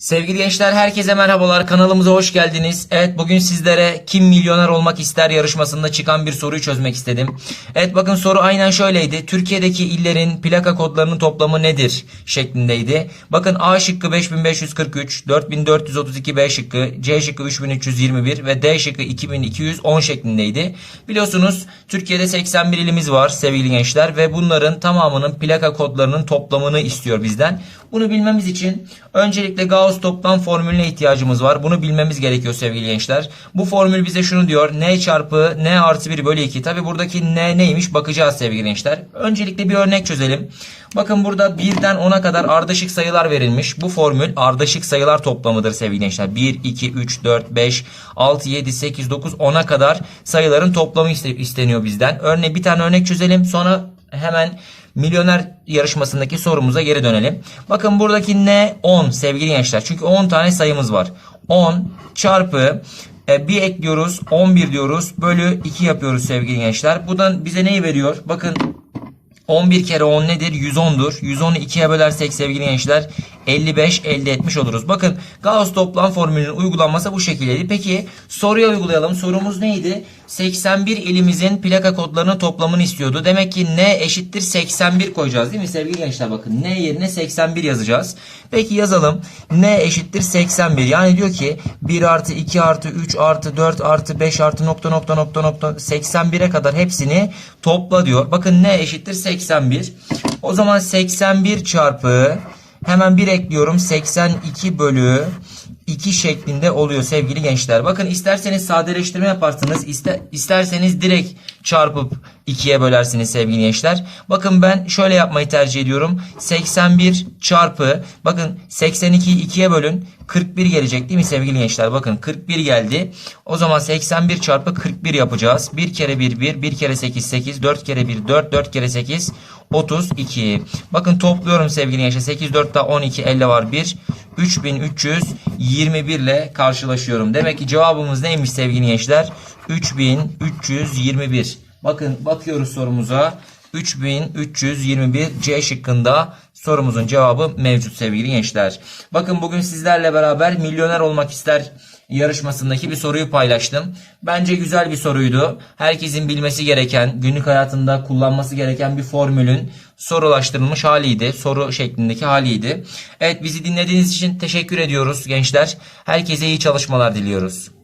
Sevgili gençler herkese merhabalar kanalımıza hoş geldiniz. Evet bugün sizlere kim milyoner olmak ister yarışmasında çıkan bir soruyu çözmek istedim. Evet bakın soru aynen şöyleydi. Türkiye'deki illerin plaka kodlarının toplamı nedir şeklindeydi. Bakın A şıkkı 5543, 4432 B şıkkı, C şıkkı 3321 ve D şıkkı 2210 şeklindeydi. Biliyorsunuz Türkiye'de 81 ilimiz var sevgili gençler ve bunların tamamının plaka kodlarının toplamını istiyor bizden. Bunu bilmemiz için öncelikle Gauss toplam formülüne ihtiyacımız var. Bunu bilmemiz gerekiyor sevgili gençler. Bu formül bize şunu diyor. N çarpı N artı 1 bölü 2. Tabi buradaki N neymiş bakacağız sevgili gençler. Öncelikle bir örnek çözelim. Bakın burada 1'den 10'a kadar ardışık sayılar verilmiş. Bu formül ardışık sayılar toplamıdır sevgili gençler. 1, 2, 3, 4, 5, 6, 7, 8, 9, 10'a kadar sayıların toplamı iste- isteniyor bizden. Örneğin bir tane örnek çözelim. Sonra hemen milyoner yarışmasındaki sorumuza geri dönelim. Bakın buradaki ne 10 sevgili gençler. Çünkü 10 tane sayımız var. 10 çarpı e, bir ekliyoruz 11 diyoruz bölü 2 yapıyoruz sevgili gençler. Buradan bize neyi veriyor? Bakın 11 kere 10 nedir? 110'dur. 110'u 2'ye bölersek sevgili gençler 55 elde etmiş oluruz. Bakın Gauss toplam formülünün uygulanması bu şekildeydi. Peki soruya uygulayalım. Sorumuz neydi? 81 ilimizin plaka kodlarının toplamını istiyordu. Demek ki n eşittir 81 koyacağız değil mi sevgili gençler? Bakın n yerine 81 yazacağız. Peki yazalım. n eşittir 81. Yani diyor ki 1 artı 2 artı 3 artı 4 artı 5 artı nokta nokta nokta nokta 81'e kadar hepsini topla diyor. Bakın n eşittir 81. O zaman 81 çarpı hemen bir ekliyorum 82 bölü 2 şeklinde oluyor sevgili gençler. Bakın isterseniz sadeleştirme yaparsınız. iste- isterseniz direkt çarpıp 2'ye bölersiniz sevgili gençler. Bakın ben şöyle yapmayı tercih ediyorum. 81 çarpı bakın 82'yi 2'ye bölün. 41 gelecek değil mi sevgili gençler? Bakın 41 geldi. O zaman 81 çarpı 41 yapacağız. 1 kere 1 1, 1 kere 8 8, 4 kere 1 4, 4 kere 8 32. Bakın topluyorum sevgili gençler. 8 4 daha 12 50 var 1. 3321 ile karşılaşıyorum. Demek ki cevabımız neymiş sevgili gençler? 3321. Bakın bakıyoruz sorumuza. 3321 C şıkkında sorumuzun cevabı mevcut sevgili gençler. Bakın bugün sizlerle beraber milyoner olmak ister yarışmasındaki bir soruyu paylaştım. Bence güzel bir soruydu. Herkesin bilmesi gereken, günlük hayatında kullanması gereken bir formülün sorulaştırılmış haliydi. Soru şeklindeki haliydi. Evet bizi dinlediğiniz için teşekkür ediyoruz gençler. Herkese iyi çalışmalar diliyoruz.